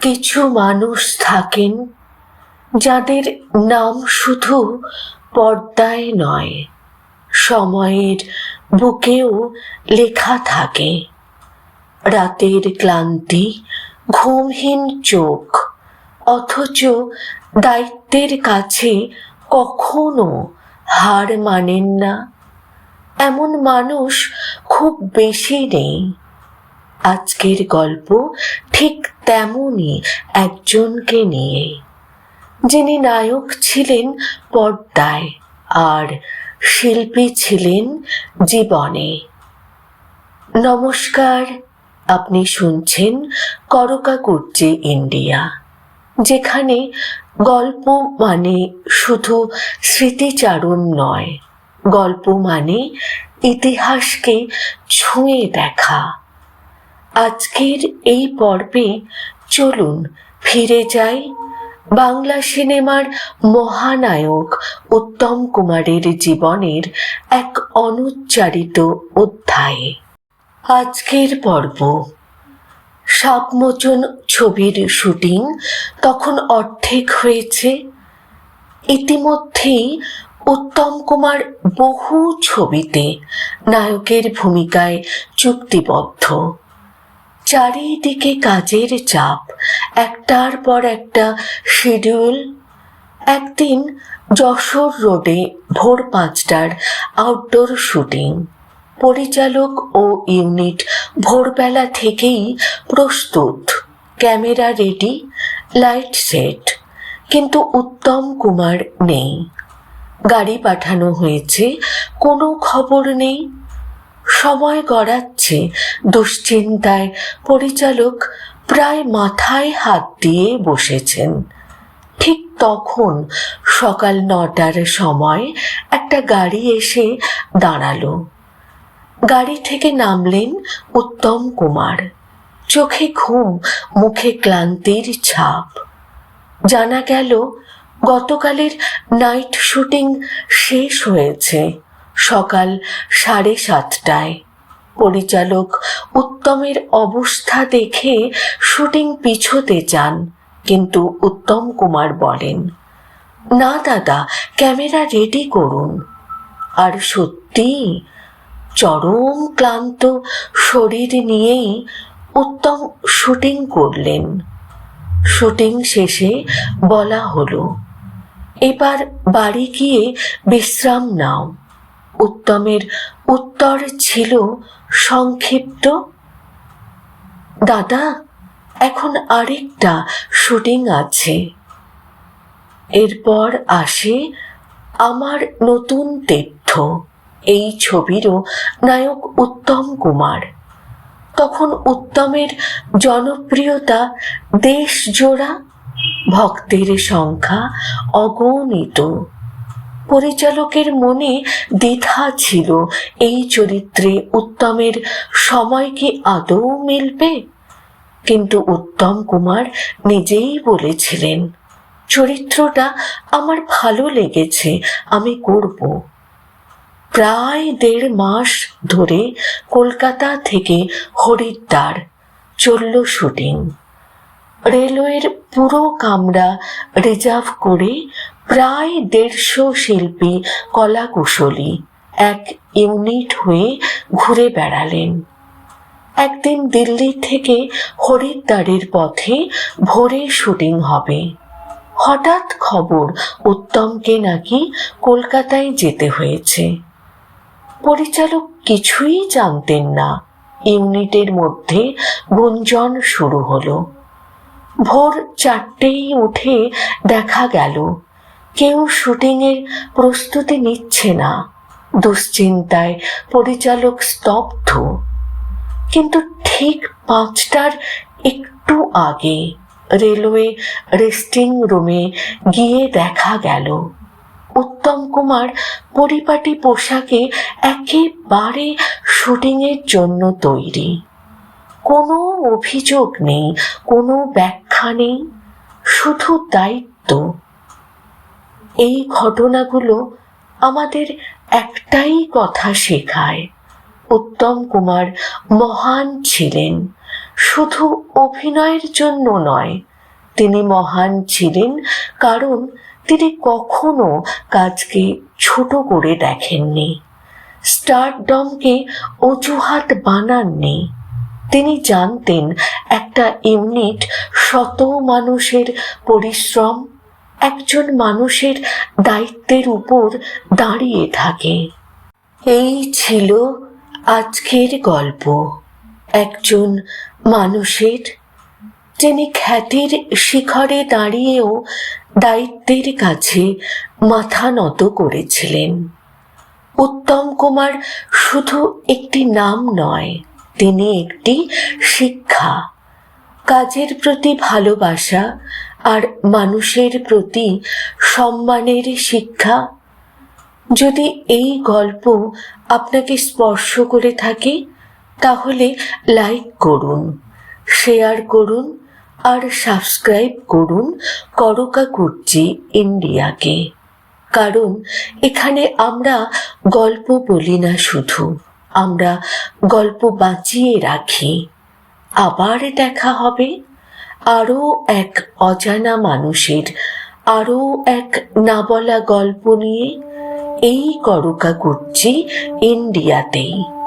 কিছু মানুষ থাকেন যাদের নাম শুধু পর্দায় নয়, সময়ের বুকেও লেখা থাকে। রাতের ক্লান্তি, ঘুমহীন চোখ, অথচ দায়িত্বের কাছে কখনো হার মানেন না। এমন মানুষ খুব বেশি নেই। আজকের গল্প ঠিক তেমনই একজনকে নিয়ে। যিনি নায়ক ছিলেন পর্দায় আর শিল্পী ছিলেন জীবনে। নমস্কার, আপনি শুনছেন করকা কুর্চি ইন্ডিয়া, যেখানে গল্প মানে শুধু স্মৃতিচারণ নয়, গল্প মানে ইতিহাসকে ছুঁয়ে দেখা। আজকের এই পর্বে চলুন ফিরে যাই বাংলা সিনেমার মহানায়ক উত্তম কুমারের জীবনের এক অনুচ্চারিত অধ্যায়ে। আজকের পর্ব। সাপমোচন ছবির শুটিং তখন অর্ধেক হয়েছে। ইতিমধ্যেই উত্তম কুমার বহু ছবিতে নায়কের ভূমিকায় চুক্তিবদ্ধ। চারিদিকে কাজের চাপ। একটার পর একটা শিডিউল। একদিন যশোর রোডে ভোর পাঁচটার আউটডোর শুটিং পরিচালক ও ইউনিট ভোরবেলা থেকেই প্রস্তুত। ক্যামেরা রেডি লাইট সেট কিন্তু উত্তম কুমার নেই। গাড়ি পাঠানো হয়েছে, কোনো খবর নেই। সময় গড়াচ্ছে। দুশ্চিন্তায় পরিচালক প্রায় মাথায় হাত দিয়ে বসেছেন। ঠিক তখন সকাল নটার সময় একটা গাড়ি এসে দাঁড়াল। গাড়ি থেকে নামলেন উত্তম কুমার। চোখে ঘুম, মুখে ক্লান্তির ছাপ। জানা গেল, গতকালের নাইট শুটিং শেষ হয়েছে। সকাল সাড়ে সাতটায়। পরিচালক উত্তমের অবস্থা দেখে শুটিং পিছোতে চান কিন্তু উত্তম কুমার বলেন, না দাদা, ক্যামেরা রেডি করুন। আর সত্যি, চরম ক্লান্ত শরীর নিয়েই উত্তম শুটিং করলেন। শুটিং শেষে বলা হলো, এবার বাড়ি গিয়ে বিশ্রাম নাও। উত্তমের উত্তর ছিল সংক্ষিপ্ত। দাদা, এখন আরেকটা শুটিং আছে। এরপর আসে আমার নতুন তীর্থ এই ছবিরও নায়ক উত্তম কুমার। তখন উত্তমের জনপ্রিয়তা দেশ জোড়া ভক্তের সংখ্যা অগণিত। পরিচালকের মনে দ্বিধা ছিল। এই চরিত্রে উত্তমের সময় কি আদৌ মিলবে? কিন্তু উত্তম কুমার নিজেই বলেছিলেন, চরিত্রটা আমার ভালো লেগেছে, আমি করব। প্রায় দেড় মাস ধরে কলকাতা থেকে হরিদ্বার চলল শুটিং। রেলওয়ের পুরো কামরা রিজার্ভ করে প্রায় দেড়শো শিল্পী কলাকুশলী এক ইউনিট হয়ে ঘুরে বেড়ালেন। একদিন দিল্লি থেকে হরিদ্বারের পথে ভোরে শুটিং হবে। হঠাৎ খবর, উত্তমকে নাকি কলকাতায় যেতে হয়েছে। পরিচালক কিছুই জানতেন না। ইউনিটের মধ্যে গুঞ্জন শুরু হলো। ভোর চারটেই উঠে দেখা গেল কেউ শুটিংয়ের প্রস্তুতি নিচ্ছে না। দুশ্চিন্তায় পরিচালক স্তব্ধ। কিন্তু ঠিক পাঁচটার একটু আগে রেলওয়ে রেস্টিং রুমে গিয়ে দেখা গেল, উত্তম কুমার পরিপাটি পোশাকে একেবারে শুটিংয়ের জন্য তৈরি। কোনো অভিযোগ নেই, কোনো ব্যাখ্যা নেই, শুধু দায়িত্ব। এই ঘটনাগুলো আমাদের একটাই কথা শেখায়। উত্তম কুমার মহান ছিলেন। শুধু অভিনয়ের জন্য নয়, তিনি মহান ছিলেন কারণ তিনি কখনো কাজকে ছোট করে দেখেননি। স্টারডমকে অজুহাত বানাননি। তিনি জানতেন একটা ইউনিট শত মানুষের পরিশ্রম একজন মানুষের দায়িত্বের উপর দাঁড়িয়ে থাকে। এই ছিল আজকের গল্প। একজন মানুষের যিনি খ্যাতির শিখরে দাঁড়িয়েও দায়িত্বের কাছে মাথা নত করেছিলেন। উত্তম কুমার শুধু একটি নাম নয়, তিনি একটি শিক্ষা। কাজের প্রতি ভালোবাসা আর মানুষের প্রতি সম্মানের শিক্ষা? যদি এই গল্প আপনাকে স্পর্শ করে থাকে, তাহলে লাইক করুন শেয়ার করুন, আর সাবস্ক্রাইব করুন করকা কুর্চি ইন্ডিয়াকে। কারণ এখানে আমরা গল্প বলি না শুধু, আমরা গল্প বাঁচিয়ে রাখি। আবার দেখা হবে। আরও এক অজানা মানুষের আরও এক না বলা গল্প নিয়ে এই করকা করছি ইন্ডিয়াতেই।